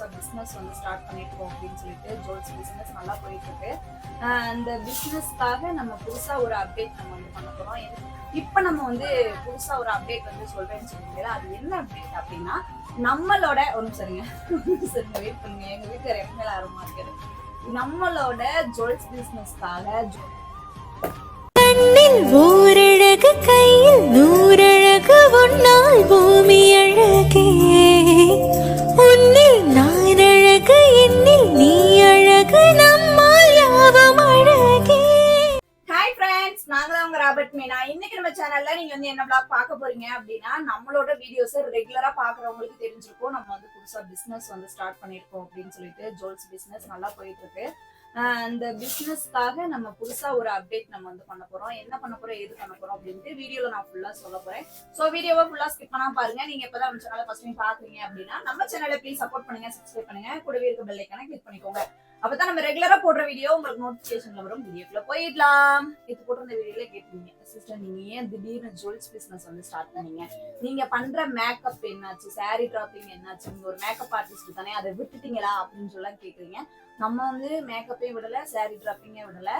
புதுசாக பிஸ்னஸ் வந்து ஸ்டார்ட் பண்ணியிருக்கோம் அப்படின்னு சொல்லிட்டு ஜோல்ஸ் பிஸ்னஸ் நல்லா போயிட்டு இருக்கு அந்த பிஸ்னஸ்க்காக நம்ம புதுசாக ஒரு அப்டேட் நம்ம வந்து பண்ண போகிறோம் இப்போ நம்ம வந்து புதுசாக ஒரு அப்டேட் வந்து சொல்கிறேன்னு சொன்னீங்களா அது என்ன அப்டேட் அப்படின்னா நம்மளோட ஒன்று சரிங்க சரிங்க வெயிட் பண்ணுங்க. எங்கள் ரெண்டு எப்பவுமே ஆர்வமாக இருக்காரு நம்மளோட ஜுவல்ஸ் பிஸ்னஸ்க்காக சேனல்ல நீங்க வந்து என்ன பிளாக் பார்க்க போறீங்க அப்படின்னா நம்மளோட வீடியோஸ் ரெகுலரா பாக்குறவங்களுக்கு தெரிஞ்சிருக்கும். நம்ம வந்து புதுசா பிசினஸ் வந்து ஸ்டார்ட் பண்ணிருக்கோம் அப்படின்னு சொல்லிட்டு ஜுவல்ஸ் பிசினஸ் நல்லா போயிட்டு இருக்கு அந்த பிசினஸ்க்காக நம்ம புதுசா ஒரு அப்டேட் நம்ம வந்து பண்ண போறோம். என்ன பண்ண போறோம் எது பண்ண போறோம் அப்படின்ட்டு வீடியோல நான் ஃபுல்லா சொல்ல போறேன். சோ வீடியோவை ஃபுல்லா ஸ்கிப் பண்ணா பாருங்க. நீங்க இப்பதான் நம்ம சேனலை ஃபர்ஸ்ட் டைம் பாக்குறீங்க அப்படின்னா நம்ம சேனலை ப்ளீஸ் சப்போர்ட் பண்ணுங்க சப்ஸ்கிரைப் பண்ணுங்க. கூடவே இருக்க பெல் ஐக்கான கிளிக் பண்ணிக்கோங்க. அப்பதான் நம்ம ரெகுலரா போடுற வீடியோ உங்களுக்கு நோட்டிபிகேஷன்ல வரும். வீடியோக்குள்ள போயிடலாம். இது போட்டிருந்த வீடியோல கேட்டீங்க சிஸ்டர் நீங்க ஏன் திடீர்னு ஜுவல்ஸ் பிசினஸ் வந்து ஸ்டார்ட் பண்ணீங்க? நீங்க பண்ற மேக்கப் என்னாச்சு? சாரி டிராப்பிங் என்னாச்சு? நீங்க ஒரு மேக்கப் ஆர்டிஸ்ட் தானே அதை விட்டுட்டீங்களா அப்படின்னு சொல்லி கேக்குறீங்க. நம்ம வந்து மேக்கப்பே விடல சாரி டிராப்பிங்கே விடல.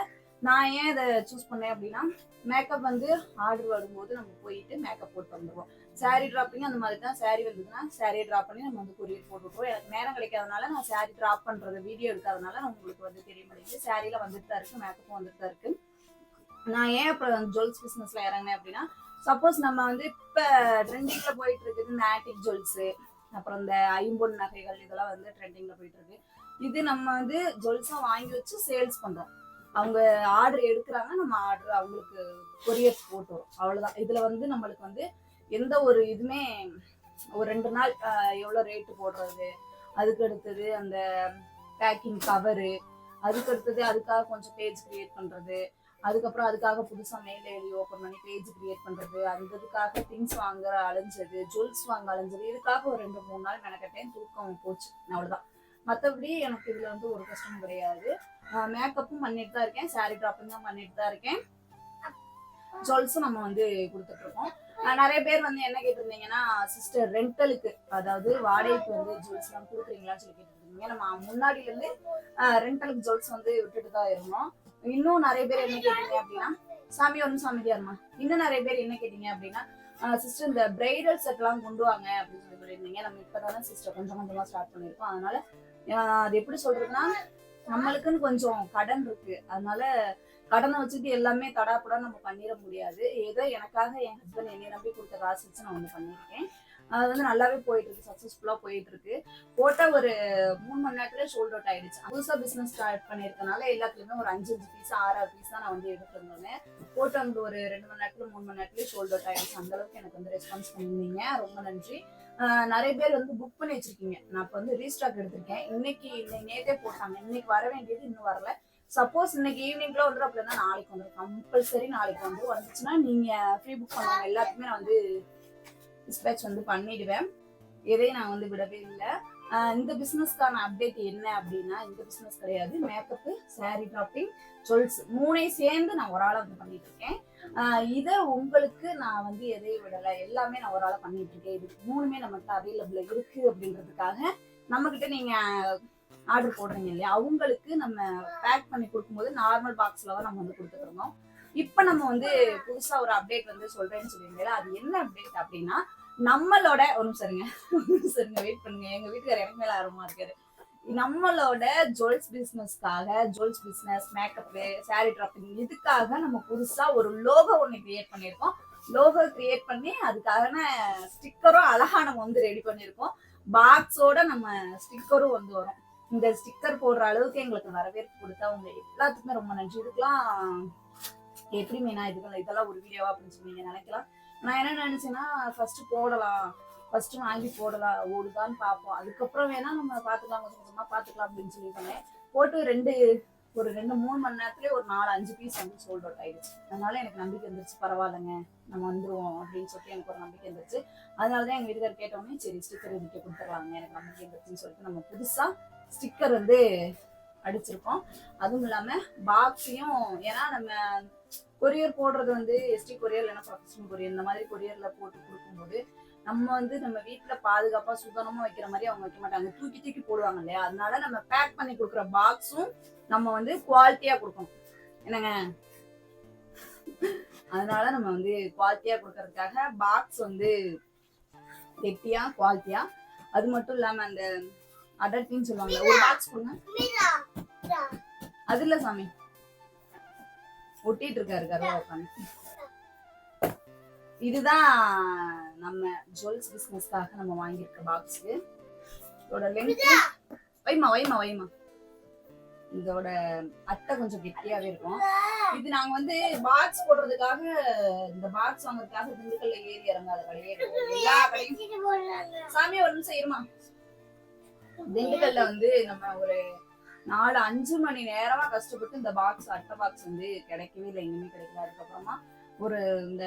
நான் ஏன் இதை சூஸ் பண்ணேன் அப்படின்னா மேக்கப் வந்து ஆர்டர் வரும்போது நம்ம போயிட்டு மேக்கப் போட்டு வந்துடுவோம் சாரி டிராப்பிங் அந்த மாதிரி தான் சாரி வந்ததுன்னா சாரியை ட்ராப் பண்ணி நம்ம வந்து கொரியர் போட்டு எனக்கு நேரம் கிடைக்காதனால நான் சாரி ட்ராப் பண்ணுறது வீடியோ எடுக்காதனால நான் உங்களுக்கு வந்து தெரிய மாட்டேங்குது. சாரியில வந்துட்டு தான் இருக்கு மேக்கப்பும் வந்துட்டு தான் இருக்கு. நான் ஏன் அப்புறம் ஜுவல்ஸ் பிஸ்னஸ்ல இறங்கினேன் அப்படின்னா சப்போஸ் நம்ம வந்து இப்ப ட்ரெண்டிங்ல போயிட்டு இருக்குது இந்த ஆட்டிக் ஜுவல்ஸ் அப்புறம் இந்த ஐம்பொன் நகைகள் இதெல்லாம் வந்து ட்ரெண்டிங்ல போயிட்டு இருக்கு. இது நம்ம வந்து ஜுவல்ஸா வாங்கி வச்சு சேல்ஸ் பண்றோம். அவங்க ஆர்டர் எடுக்கிறாங்க நம்ம ஆர்டர் அவங்களுக்கு கொரியர்ஸ் போட்டுரும் அவ்வளவுதான். இதுல வந்து நம்மளுக்கு வந்து எந்த ஒரு இதுமே ஒரு ரெண்டு நாள் ஆஹ், எவ்வளவு ரேட்டு போடுறது அதுக்கு அடுத்தது அந்த பேக்கிங் கவரு அதுக்கு அடுத்தது அதுக்காக கொஞ்சம் பேஜ் கிரியேட் பண்றது அதுக்கப்புறம் அதுக்காக புதுசா மெயில் ஐடி ஓப்பன் பண்ணி பேஜ் கிரியேட் பண்றது அந்த இதுக்காக திங்ஸ் வாங்க அலைஞ்சது ஜுவல்ஸ் வாங்க அலைஞ்சது இதுக்காக ஒரு ரெண்டு மூணு நாள் மெனக்கட்டேன் தூக்கம் போச்சு அவ்வளவுதான். மற்றபடி எனக்கு இதுல வந்து ஒரு கஷ்டமும் கிடையாது. மேக்கப்பும் பண்ணிட்டு தான் இருக்கேன் சாரி ட்ராப்பிங்கும் பண்ணிட்டு தான் இருக்கேன். ஜுவல்ஸும் நம்ம வந்து கொடுத்துட்டு இருக்கோம். ஆஹ் நிறைய பேர் வந்து என்ன கேட்டிருந்தீங்கன்னா சிஸ்டர் ரெண்டலுக்கு அதாவது வாடகைக்கு வந்து ஜுவல்ஸ் எல்லாம் கொடுக்குறீங்களான்னு சொல்லி கேட்டுருந்தீங்க. நம்ம முன்னாடில இருந்து ரெண்டலுக்கு ஜுவல்ஸ் வந்து விட்டுட்டு தான் இருந்தோம். இன்னும் நிறைய பேர் என்ன கேட்டீங்க அப்படின்னா சாமி ஒன்றும் சாமியாருமா இன்னும் நிறைய பேர் என்ன கேட்டீங்க அப்படின்னா சிஸ்டர் இந்த பிரைடல் செட் எல்லாம் கொண்டு வாங்க அப்படின்னு சொல்லி சொல்லியிருந்தீங்க. நம்ம இப்பதானே சிஸ்டர் கொஞ்சம் கொஞ்சமா ஸ்டார்ட் பண்ணிருக்கோம் அதனால அது எப்படி சொல்றதுன்னா நம்மளுக்குன்னு கொஞ்சம் கடன் இருக்கு. அதனால கடனை வச்சுட்டு எல்லாமே தடாப்புடா நம்ம பண்ணிட முடியாது. ஏதோ எனக்காக என் ஹஸ்பண்ட் என்னை நம்பி கொடுத்த காசு வச்சு நான் வந்து பண்ணியிருக்கேன். அது வந்து நல்லாவே போயிட்டு இருக்கு சக்ஸஸ்ஃபுல்லா போயிட்டு இருக்கு போட்ட ஒரு மூணு மணி நேரத்துல ஷோல்ட் அவுட் ஆயிடுச்சு. புதுசா பிசினஸ் ஸ்டார்ட் பண்ணிருக்கனால எல்லாத்துலயுமே ஒரு அஞ்சு அஞ்சு பீஸ் ஆறாறு பீஸ் தான் நான் வந்து எடுத்து போட்ட போட்டு வந்து ஒரு ரெண்டு மணி நேரத்துல மூணு மணி நேரத்துல ஷோல்ட் அவுட் ஆயிடுச்சு. அந்த அளவுக்கு எனக்கு வந்து ரெஸ்பான்ஸ் பண்ணியிருந்தீங்க. ரொம்ப நன்றி. நிறைய பேர் வந்து புக் பண்ணி வச்சிருக்கீங்க. நான் இப்போ வந்து ரீஸ்டாக் எடுத்திருக்கேன். இன்னைக்கு இன்னைக்கு நேத்தே போட்டாங்க. இன்னைக்கு வர வேண்டியது இன்னும் வரல. சப்போஸ் இன்னைக்கு ஈவினிங்ல வந்துடும் அப்படின்னா நாளைக்கு வந்துடும் கம்பல்சரி நாளைக்கு வந்து வந்துச்சுன்னா நீங்க ஃப்ரீ புக் பண்ணுவாங்க எல்லாத்துக்குமே நான் வந்து டிஸ்பேச் வந்து பண்ணிடுவேன். எதையும் நான் வந்து விடவே இல்லை. இந்த பிசினஸ்க்கான அப்டேட் என்ன அப்படின்னா இந்த பிசினஸ் கிடையாது. மேக்கப்பு சாரி ட்ராப்பிங் ஜுவல்ஸ் மூணையும் சேர்ந்து நான் ஒரு ஆளா வந்து பண்ணிட்டு இருக்கேன் இதை உங்களுக்கு நான் வந்து எதையும் விடலை. எல்லாமே நான் ஒரு ஆளா பண்ணிட்டு இருக்கேன் இது மூணுமே நம்மகிட்ட அவைலபிள் இருக்கு அப்படின்றதுக்காக நம்மகிட்ட நீங்கள் ஆர்டர் போடுறீங்க இல்லையா? அவங்களுக்கு நம்ம பேக் பண்ணி கொடுக்கும்போது நார்மல் பாக்ஸ்ல தான் நம்ம வந்து கொடுத்துருந்தோம் இப்போ நம்ம வந்து புதுசா ஒரு அப்டேட் வந்து சொல்றேன்னு சொல்லியிருந்தேன் அது என்ன அப்டேட் அப்படின்னா நம்மளோட ஒரு சரிங்க சரிங்க வெயிட் பண்ணுங்க. எங்க வீட்டுக்காரர் எனக்கு மேல ஆர்வமா இருக்காரு. நம்மளோட jewels பிசினஸ்க்காக jewels business makeup sari draping இதுக்காக நம்ம புதுசா ஒரு லோகோ ஒன்று கிரியேட் பண்ணியிருக்கோம். லோகோ கிரியேட் பண்ணி அதுக்கான ஸ்டிக்கரும் அழகா நம்ம வந்து ரெடி பண்ணியிருக்கோம். பாக்ஸோட நம்ம ஸ்டிக்கரும் வந்து வரும். இந்த ஸ்டிக்கர் போடுற அளவுக்கு எங்களுக்கு வரவேற்பு கொடுத்தா அவங்க எல்லாத்துக்குமே ரொம்ப நன்றி. இதுக்கெல்லாம் எப்படி மீனா இதுக்கெல்லாம் இதெல்லாம் ஒரு வீடியோவா அப்படின்னு சொல்லி நீங்க நினைக்கலாம். நான் என்ன நினைச்சேன்னா ஃபர்ஸ்ட் போடலாம். ஃபர்ஸ்ட் வாங்கி போடலாம். ஓடுதான்னு பார்ப்போம். அதுக்கப்புறம் வேணா நம்ம பார்த்துக்கலாம் கொஞ்சம் கொஞ்சமா பார்த்துக்கலாம் அப்படின்னு சொல்லி சொன்னேன். போட்டு ரெண்டு ஒரு ரெண்டு மூணு மணி நேரத்துலயே ஒரு நாலு அஞ்சு பீஸ் வந்து சோல்ட் அவுட் ஆயிடுச்சு. அதனால எனக்கு நம்பிக்கை வந்துருச்சு. பரவாயில்லைங்க நம்ம வந்துருவோம் அப்படின்னு சொல்லிட்டு எனக்கு ஒரு நம்பிக்கை இருந்துச்சு அதனால தான் எங்க வீட்டுக்கார் கேட்டோன்னே சரி ஸ்டிக்கர் இதுக்கு கொடுத்துருவாங்க எனக்கு நம்பிக்கை இருந்துச்சுன்னு சொல்லிட்டு நம்ம புதுசா ஸ்டிக்கர் வந்து அடிச்சிருக்கோம். அதுவும் இல்லாமல் பாக்ஸையும் ஏன்னா நம்ம கொரியர் போடுறது வந்து எஸ்டி கொரியர் இல்லைன்னா ப்ரொஃபஷனல் கொரியர் இந்த மாதிரி கொரியரில் போட்டு கொடுக்கும்போது நம்ம வந்து நம்ம வீட்டில் பாதுகாப்பாக சுதனமாக வைக்கிற மாதிரி அவங்க வைக்க மாட்டாங்க. தூக்கி தூக்கி போடுவாங்க இல்லையா? அதனால நம்ம பேக் பண்ணி கொடுக்குற பாக்ஸும் நம்ம வந்து குவாலிட்டியாக கொடுக்கணும். என்னங்க? அதனால நம்ம வந்து குவாலிட்டியா கொடுக்கறதுக்காக பாக்ஸ் வந்து கெட்டியா குவாலிட்டியா அது மட்டும் இல்லாம அந்த அடர்த்தின்னு சொல்லுவாங்க. ஒரு பாக்ஸ் கொடுங்க. அது இல்ல சாமி. ஒட்டிட்டு இருக்காரு கருவா உட்காந்து இதுதான் நம்ம ஜுவல்ஸ் பிசினஸ்க்காக நம்ம வாங்கியிருக்க பாக்ஸ் இதோட லென்த் வைமா வைமா வைமா. இதோட அட்டை கொஞ்சம் கெட்டியாவே இருக்கும். இது நாங்க வந்து பாக்ஸ் போடுறதுக்காக இந்த பாக்ஸ் வாங்குறதுக்காக திண்டுக்கல்ல ஏறி இறங்காத கடையே. எல்லா கடையும் சாமி ஒரு நிமிஷம் இருமா. திண்டுக்கல்ல வந்து நம்ம ஒரு நாலு அஞ்சு மணி நேரமா கஷ்டப்பட்டு இந்த பாக்ஸ் அட்டை பாக்ஸ் வந்து கிடைக்கவே இல்லை. எங்கேயுமே கிடைக்கல. அதுக்கப்புறமா ஒரு இந்த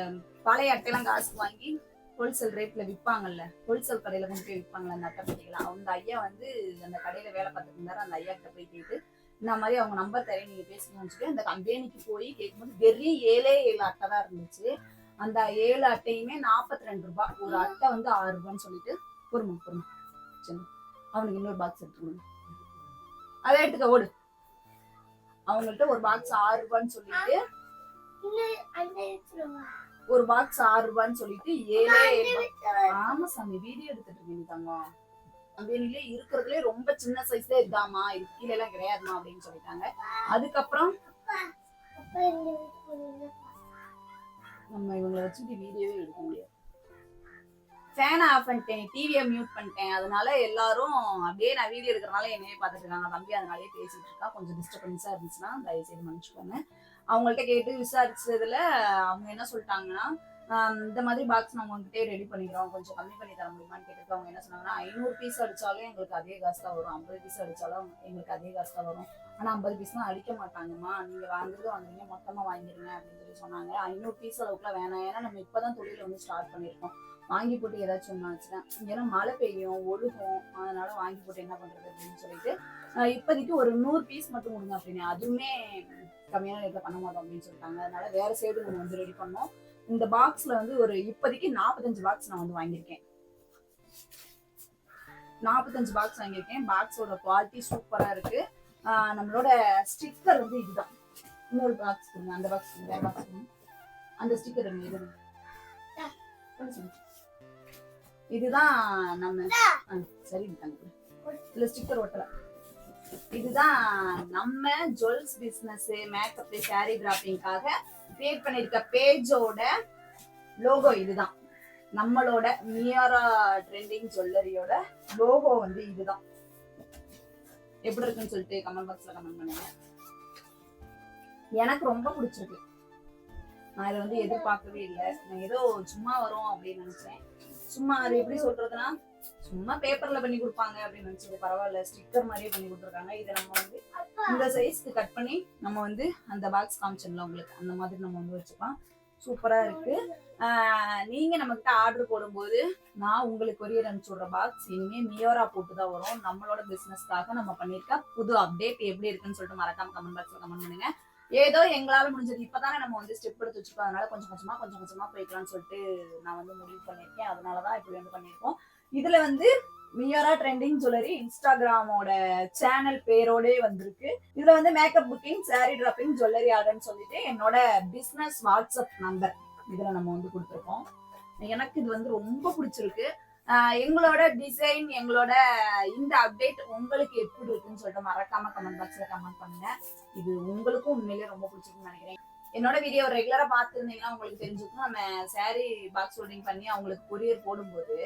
பழைய அட்டையெல்லாம் காசு வாங்கி ஹோல்சேல் ரேட்ல விற்பாங்கல்ல ஹோல்சேல் கடையில கொண்டு போய் விற்பாங்கல்ல அந்த அட்டை பெட்டிகளை அந்த ஐயா வந்து அந்த கடையில வேலை பார்த்துட்டு இருந்தாரு. அந்த ஐயா கிட்ட போய் கேட்டு இந்த மாதிரி அவங்க நம்பர் தரேன் நீங்க பேசணும்னு சொல்லி அந்த கம்பெனிக்கு போய் கேட்கும்போது வெறும் ஏழே ஏழு அட்டை தான் இருந்துச்சு. அந்த ஏழு அட்டையுமே நாற்பத்தி ரெண்டு ரூபாய். ஒரு அட்டை வந்து ஆறு ரூபான்னு சொல்லிட்டு பொறுமா பொறுமா. சரி அவனுக்கு இன்னொரு பாக்ஸ் எடுத்துக்கணும் அதை எடுத்துக்க ஓடு. அவங்கள்ட்ட ஒரு பாக்ஸ் ஆறு ரூபான்னு சொல்லிட்டு ஒரு பாக்ஸ் ஆறு ரூபான்னு சொல்லிட்டு ஏழே. ஆமா சாமி வீடியோ எடுத்துட்டு இருக்கீங்க தங்கம். கம்பெனிலே இருக்கிறதுலே ரொம்ப சின்ன சைஸ்ல இதாமா இது கீழே எல்லாம் கிடையாதுமா அப்படின்னு சொல்லிட்டாங்க. அதுக்கப்புறம் நம்ம இவங்களை வச்சுட்டு வீடியோவே எடுக்க முடியாது. ஃபேனை ஆஃப் பண்ணிட்டேன் டிவியை மியூட் பண்ணிட்டேன். அதனால எல்லாரும் அப்படியே நான் வீடியோ எடுக்கிறனால என்னையே பார்த்துட்டு இருக்காங்க. தம்பி அதனாலே பேசிட்டு இருக்கா. கொஞ்சம் டிஸ்டர்பன்ஸா இருந்துச்சுன்னா தயவு செய்து மன்னிச்சுக்கோங்க. அவங்கள்ட்ட கேட்டு விசாரிச்சதுல அவங்க என்ன சொல்லிட்டாங்கன்னா இந்த மாதிரி பாக்ஸ் நாங்கள் உங்ககிட்டே ரெடி பண்ணிக்கிறோம். கொஞ்சம் கம்மி பண்ணி தர முடியுமான்னு கேட்டுட்டு அவங்க என்ன சொன்னாங்கன்னா ஐநூறு பீஸ் அடிச்சாலும் எங்களுக்கு அதே காசு தான் வரும். ஐம்பது பீஸ் அடிச்சாலும் எங்களுக்கு அதே காசு தான் வரும். ஆனா ஐம்பது பீஸ்லாம் அடிக்க மாட்டாங்கம்மா. நீங்க வாங்குறது வாங்குறீங்க மொத்தமா வாங்கிடுங்க அப்படின்னு சொல்லி சொன்னாங்க. ஐநூறு பீஸ் அளவுக்குலாம் வேணாம். ஏன்னா நம்ம இப்பதான் தொழில் வந்து ஸ்டார்ட் பண்ணியிருக்கோம். வாங்கி போட்டு ஏதாச்சும் ஒன்று வச்சுட்டேன் ஏன்னா மழை பெய்யும் ஒழுகும். அதனால வாங்கி போட்டு என்ன பண்றது அப்படின்னு சொல்லிட்டு இப்போதைக்கு ஒரு நூறு பீஸ் மட்டும் கொடுங்க அப்படின்னு. அதுவுமே கம்மியான ரேட்ல பண்ண மாட்டோம் அப்படின்னு சொல்லிட்டாங்க. அதனால வேற சைடு ஒன்று வந்து ரெடி பண்ணோம். இந்த பாக்ஸ்ல வந்து ஒரு இப்போதைக்கு நாற்பத்தஞ்சு பாக்ஸ் நான் வந்து வாங்கியிருக்கேன். நாற்பத்தஞ்சு பாக்ஸ் வாங்கியிருக்கேன். பாக்ஸோட குவாலிட்டி சூப்பராக இருக்கு. நம்மளோட ஸ்டிக்கர் வந்து இதுதான். இன்னொரு பாக்ஸ் கொடுங்க. அந்த பாக்ஸ் வேற பாக்ஸ் கொடுங்க. அந்த ஸ்டிக்கர் இது இதுதான் நம்ம சரி தங்க இல்ல ஸ்டிக்கர் ஒட்டல. இதுதான் நம்ம ஜுவல்ஸ் பிசினஸ் மேக்கப் சாரி கிராஃபிங்காக கிரியேட் பண்ணிருக்க பேஜோட லோகோ இதுதான். நம்மளோட மியாரா ட்ரெண்டிங் ஜுவல்லரியோட லோகோ வந்து இதுதான். எப்படி இருக்குன்னு சொல்லிட்டு கமெண்ட் பாக்ஸ்ல கமெண்ட் பண்ணுங்க. எனக்கு ரொம்ப பிடிச்சிருக்கு. நான் இதை வந்து எதிர்பார்க்கவே இல்லை. நான் ஏதோ சும்மா வரும் அப்படின்னு நினைச்சேன். சும்மா அது எப்படி சொல்றதுன்னா சும்மா பேப்பர்ல பண்ணி கொடுப்பாங்க அப்படின்னு நினைச்சது பரவாயில்ல ஸ்டிக்கர் மாதிரியே பண்ணி கொடுத்துருக்காங்க. இதை நம்ம வந்து இந்த சைஸ்க்கு கட் பண்ணி நம்ம வந்து அந்த பாக்ஸ் காமிச்சிடலாம் உங்களுக்கு. அந்த மாதிரி நம்ம வந்து வச்சுக்கலாம். சூப்பரா இருக்கு. ஆஹ் நீங்க நம்ம கிட்ட ஆர்டர் போடும்போது நான் உங்களுக்கு கொரியர் அனுப்பிச்சு விடுற பாக்ஸ் இனிமே மியோரா போட்டு தான் வரும். நம்மளோட பிசினஸ்க்காக நம்ம பண்ணிருக்க புது அப்டேட் எப்படி இருக்குன்னு சொல்லிட்டு மறக்காம கமெண்ட் பாக்ஸ்ல கமெண்ட் பண்ணுங்க. ஏதோ எங்களால முடிஞ்சது. இப்பதானே நம்ம வந்து ஸ்டெப் எடுத்து வச்சிருக்கோம். அதனால கொஞ்சம் கொஞ்சமா கொஞ்சம் கொஞ்சமா போய்க்கலாம்னு சொல்லிட்டு நான் வந்து முடிவு பண்ணிருக்கேன் அதனாலதான் இப்படி வந்து பண்ணிருக்கோம் இதுல வந்து மியரா ட்ரெண்டிங் ஜுவல்லரி இன்ஸ்டாகிராமோட சேனல் பேரோடே வந்திருக்கு. இதுல வந்து makeup booking sari draping jewellery ஆர்டர்னு சொல்லிட்டு என்னோட பிசினஸ் வாட்ஸ்அப் நம்பர் இதுல நம்ம வந்து கொடுத்துருக்கோம். எனக்கு இது வந்து ரொம்ப பிடிச்சிருக்கு. எங்களோட டிசைன் எங்களோட இந்த அப்டேட் உங்களுக்கு எப்படி இருக்குன்னு சொல்லிட்டு மறக்காம கமெண்ட் பாக்ஸ்ல கமெண்ட் பண்ணுங்க. இது உங்களுக்கும் உண்மையிலேயே ரொம்ப பிடிச்சிருக்குன்னு நினைக்கிறேன். என்னோட வீடியோ ரெகுலரா பார்த்துருந்தீங்கன்னா உங்களுக்கு தெரிஞ்சுக்கும் நம்ம சாரி பாக்ஸ் ஹோல்டிங் பண்ணி அவங்களுக்கு கொரியர் போடும்போது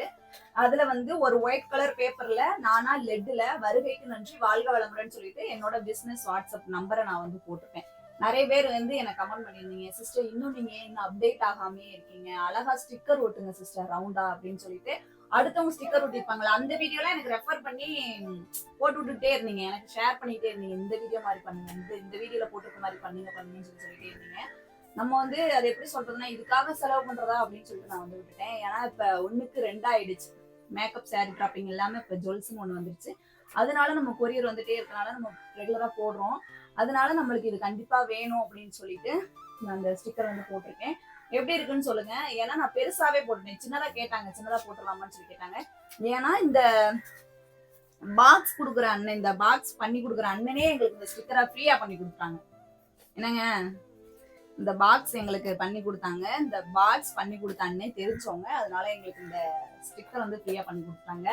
அதுல வந்து ஒரு ஒயிட் கலர் பேப்பர்ல நானா லெட்ல வருகைக்கு நன்றி வாழ்க வளமுறைன்னு சொல்லிட்டு என்னோட பிசினஸ் வாட்ஸ்அப் நம்பரை நான் வந்து போட்டுப்பேன். நிறைய பேர் வந்து எனக்கு கமெண்ட் பண்ணியிருந்தீங்க சிஸ்டர் இன்னும் நீங்க இன்னும் அப்டேட் ஆகாமே இருக்கீங்க? அழகா ஸ்டிக்கர் ஒட்டுங்க சிஸ்டர் ரவுண்டா அப்படின்னு சொல்லிட்டு அடுத்தவங்க ஸ்டிக்கர் ஒட்டிருப்பாங்களா? அந்த வீடியோலாம் எனக்கு ரெஃபர் பண்ணி போட்டு விட்டுட்டே இருந்தீங்க. எனக்கு ஷேர் பண்ணிட்டே இருந்தீங்க. இந்த வீடியோ மாதிரி பண்ணுங்க இந்த இந்த வீடியோல போட்டுருக்க மாதிரி பண்ணுங்க பண்ணுங்கன்னு சொல்லி சொல்லிட்டே இருந்தீங்க. நம்ம வந்து அதை எப்படி சொல்றதுன்னா இதுக்காக செலவு பண்றதா அப்படின்னு சொல்லிட்டு நான் வந்து விட்டுட்டேன். ஏன்னா இப்ப ஒண்ணுக்கு ரெண்டாயிடுச்சு மேக்கப் சாரி ட்ராப்பிங் எல்லாமே இப்ப ஜுவல்ஸ்னு ஒண்ணு வந்துருச்சு. அதனால நம்ம கொரியர் வந்துட்டே இருக்கனால நம்ம ரெகுலரா போடுறோம். அதனால நம்மளுக்கு இது கண்டிப்பா வேணும் அப்படின்னு சொல்லிட்டு நான் அந்த ஸ்டிக்கர் வந்து போட்டிருக்கேன். எப்படி இருக்குன்னு சொல்லுங்க. ஏன்னா நான் பெருசாவே போட்டேன் சின்னதா கேட்டாங்க. சின்னதா போட்டுடலாமான்னு சொல்லி கேட்டாங்க. ஏன்னா இந்த பாக்ஸ் கொடுக்குற அண்ணன் இந்த பாக்ஸ் பண்ணி கொடுக்குற அண்ணனே எங்களுக்கு இந்த ஸ்டிக்கரா ஃப்ரீயா பண்ணி கொடுத்தாங்க என்னங்க? இந்த பாக்ஸ் எங்களுக்கு பண்ணி கொடுத்தாங்க. இந்த பாக்ஸ் பண்ணி கொடுத்த அண்ணே தெரிஞ்சவங்க. அதனால எங்களுக்கு இந்த ஸ்டிக்கர் வந்து ஃப்ரீயா பண்ணி கொடுத்தாங்க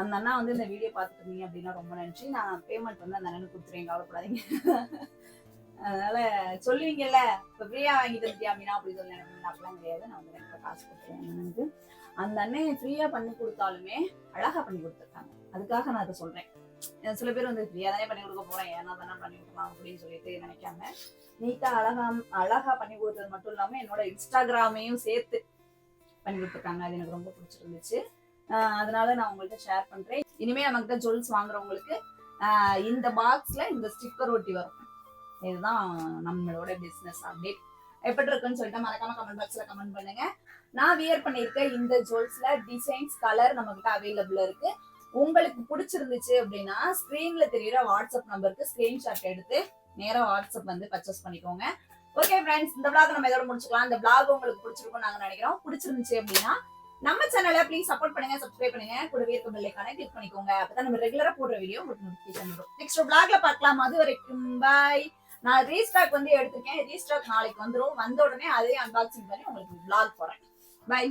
அந்த அண்ணா வந்து இந்த வீடியோ பார்த்துட்டு இருந்தீங்க அப்படின்னா ரொம்ப நன்றி. நான் பேமெண்ட் வந்து அந்த அண்ணனுக்கு கொடுத்துருவேன் கவலைப்படாதீங்க. அதனால சொல்லுவீங்கல்ல இப்போ ஃப்ரீயா வாங்கிட்டு வந்துட்டியா அப்படின்னா அப்படி சொல்ல எனக்கு அப்படிலாம் கிடையாது. நான் வந்து எனக்கு காசு கொடுத்துருவேன் அந்த அண்ணன் ஃப்ரீயா பண்ணி கொடுத்தாலுமே அழகா பண்ணி கொடுத்துருக்காங்க. அதுக்காக நான் அதை சொல்றேன். சில பேர் வந்து ஃப்ரீயா தானே பண்ணி கொடுக்க போறேன். ஏன்னா தானே பண்ணி கொடுக்கலாம் அப்படின்னு சொல்லிட்டு நினைக்காம நீட்டா அழகா அழகா பண்ணி கொடுத்தது மட்டும் இல்லாம என்னோட இன்ஸ்டாகிராமையும் சேர்த்து பண்ணி கொடுத்துருக்காங்க. அது எனக்கு ரொம்ப பிடிச்சிருந்துச்சு. ஆஹ் அதனால நான் உங்கள்கிட்ட ஷேர் பண்றேன். இனிமே நம்மகிட்ட ஜுவல்ஸ் வாங்குறவங்களுக்கு ஆஹ் இந்த பாக்ஸ்ல இந்த ஸ்டிக்கர் ஒட்டி வரும். இதுதான் நம்மளோட பிசினஸ் அப்டேட் எப்படி இருக்குன்னு சொல்லிட்டு மறக்காம கமெண்ட் பாக்ஸ்ல கமெண்ட் பண்ணுங்க. நான் வியர் பண்ணியிருக்க இந்த ஜுவல்ஸ்ல டிசைன்ஸ் கலர் நம்ம கிட்ட அவைலபிள் இருக்கு. உங்களுக்கு பிடிச்சிருந்துச்சு அப்படின்னா ஸ்கிரீன்ல தெரியுற வாட்ஸ்அப் நம்பருக்கு ஸ்கிரீன்ஷாட் எடுத்து நேரம் வாட்ஸ்அப் வந்து பர்ச்சேஸ் பண்ணிக்கோங்க. ஓகே ஃப்ரெண்ட்ஸ் இந்த பிளாக் நம்ம இதோட முடிச்சுக்கலாம். இந்த பிளாக் உங்களுக்கு பிடிச்சிருக்கும் நாங்க நினைக்கிறோம். பிடிச்சிருந்துச்சு அப்படின்னா நம்ம சேனலை ப்ளீஸ் சப்போர்ட் பண்ணுங்க சப்ஸ்கிரைப் பண்ணுங்க. கூடவே இருக்க பெல் கிளிக் பண்ணிக்கோங்க. அப்பதான் நம்ம ரெகுலரா போடுற வீடியோ உங்களுக்கு நோட்டிஃபிகேஷன் வரும். நெக்ஸ்ட் பிளாக்ல பார்க்கலாம். அது வரைக்கும் பாய் நான் ரீஸ்டாக் வந்து எடுத்திருக்கேன். ரீஸ்டாக் நாளைக்கு வந்துரும். வந்த உடனே அதே அன்பாக்சிங் பண்ணி உங்களுக்கு vlog போறேன். பை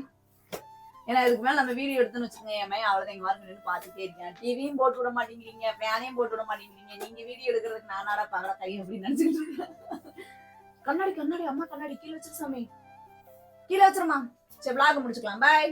ஏன்னா இதுக்கு மேல நம்ம வீடியோ எடுத்துன்னு வச்சுக்கோங்க என் மையன் அவ்வளவு எங்க வாரம் நின்று பார்த்துட்டே இருக்கேன். டிவியும் போட்டு விட மாட்டேங்கிறீங்க ஃபேனையும் போட்டு விட மாட்டேங்கிறீங்க. நீங்க வீடியோ எடுக்கிறதுக்கு நானாடா பகல கை அப்படின்னு நினைச்சிட்டு இருக்கேன். கண்ணாடி கண்ணாடி அம்மா கண்ணாடி கீழே வச்சிரு சாமி. கீழே வச்சிருமா? சரி vlog முடிச்சுக்கலாம். பாய்